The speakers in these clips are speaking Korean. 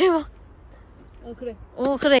대박. 어, 그래. 어 그래.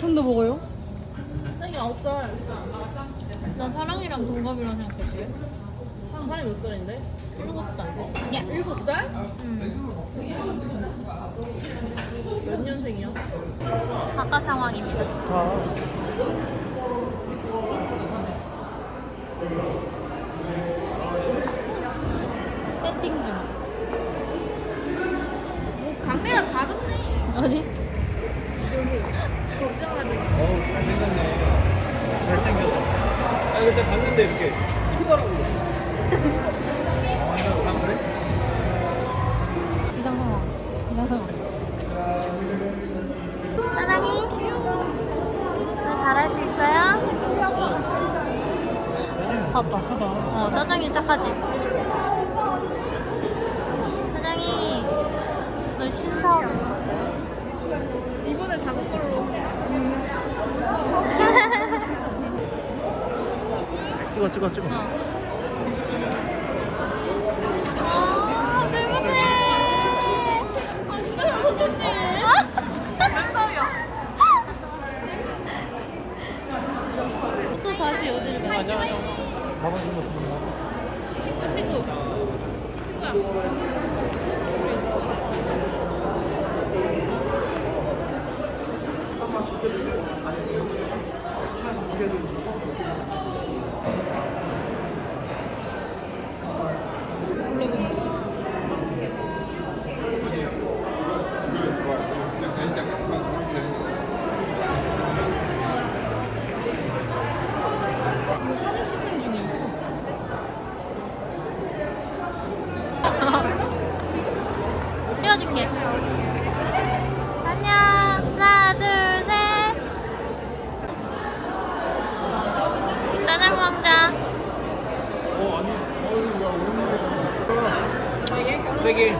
손도 먹어요? 사장이 아홉 살. 난 사랑이랑 동갑이라 생각했지. 사랑 사랑이 몇 살인데? 일곱 살. 야 일곱 살? 몇 년생이야? 바깥 상황입니다. 세팅 중. 강내가 잘 웃네. 어디? 어우 잘생겼네 잘생겼다 아 그때 봤는데 이렇게 크더라고 어, 짜장이 착하지? 사장이 널 신사하고 이번에 작은 걸로. 찍어 찍어 찍어 아, 행복해. 아, 진짜 선생님. 또 다시 어디를 가? 봐봐 이거 친구 친구. 친구야. 再见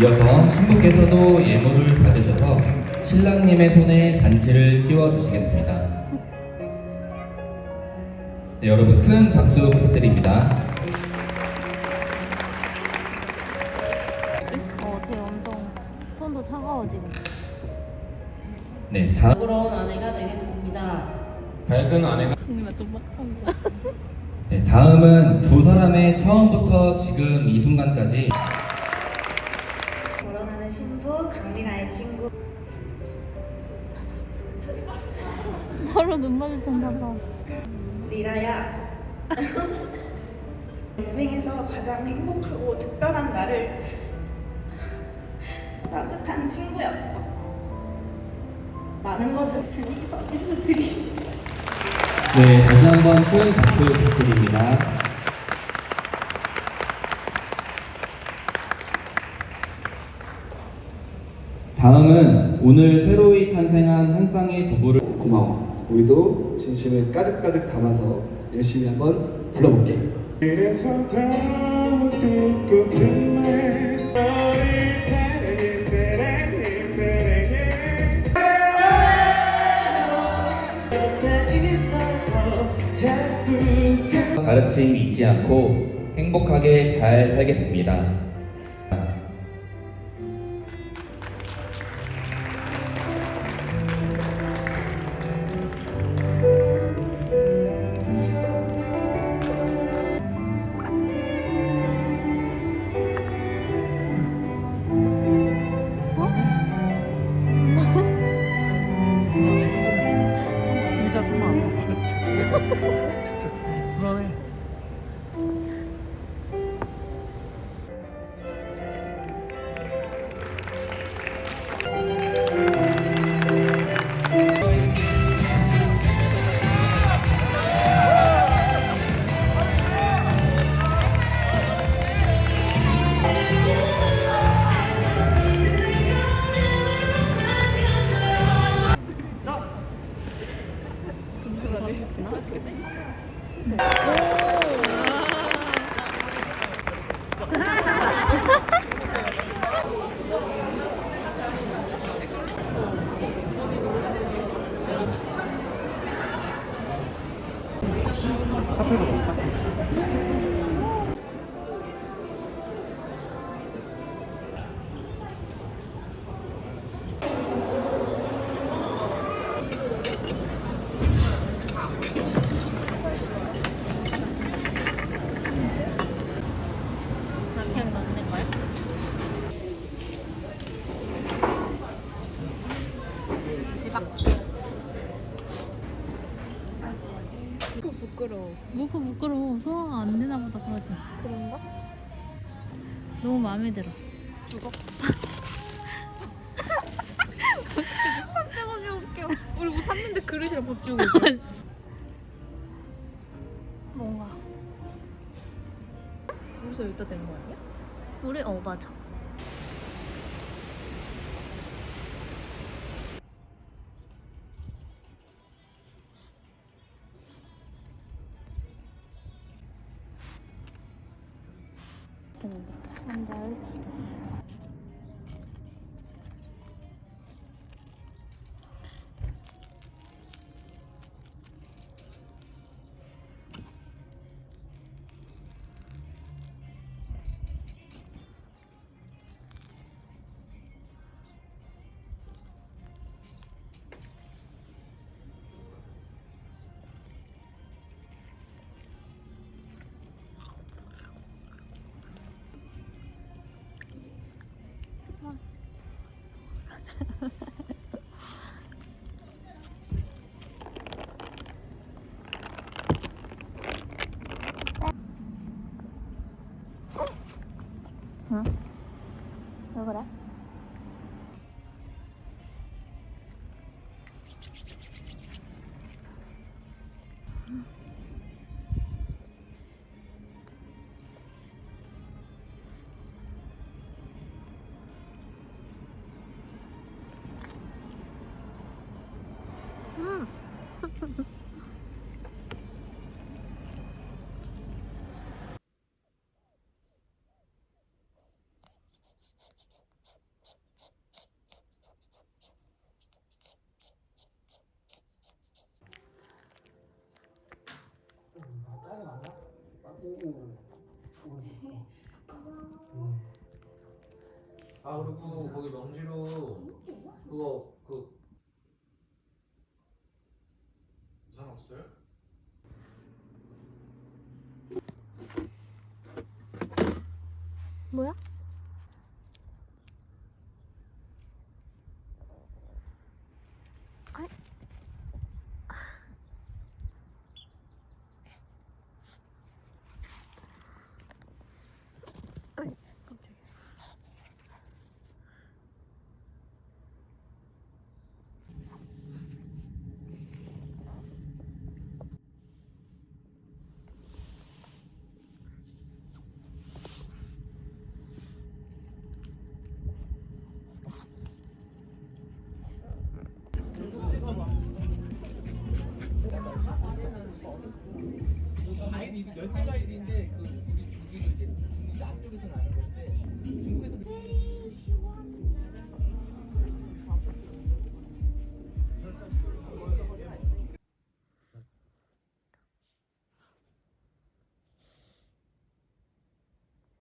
이어서 신부께서도 예물을 받으셔서 신랑님의 손에 반지를 끼워 주시겠습니다. 네, 여러분 큰 박수 부탁드립니다. 어, 쟤 엄청 손도 차가워지고. 네, 다음 부러운 아내가 되겠습니다. 밝은 아내가 네, 다음은 두 사람의 처음부터 지금 이 순간까지 서로 눈 마주쳤나 봐. 리라야. 인생에서 가장 행복하고 특별한 날을 따뜻한 친구였어. 많은 것을 드리 서비스 드리고 네, 다시 한번 큰 박수 부탁드립니다. 다음은 오늘 새로이 탄생한 한 쌍의 부부를 고마워. 우리도 진심을 가득가득 담아서 열심히 한번 불러볼게. 그래서 더욱 듣고 싶네 너를 사랑해 사랑해 사랑해 곁에 있어서 자꾸 가르침 잊지 않고 행복하게 잘 살겠습니다. 나 무후 부끄러워. 소화가 안 되나 보다 그러지. 그런가? 너무 마음에 들어. 깜짝하게 웃겨. 우리 뭐 샀는데 그릇이랑 밥 주고. 뭔가. 벌써 여기다 된거 아니야? 우리 어 맞아. 근데 うん？どこだ？ 아 그리고 거기 명지로 그거 그 우산 없어요? 뭐야? 아이디 열달 아이디인데 그 우리 중기도 밤에는 건데 중국에서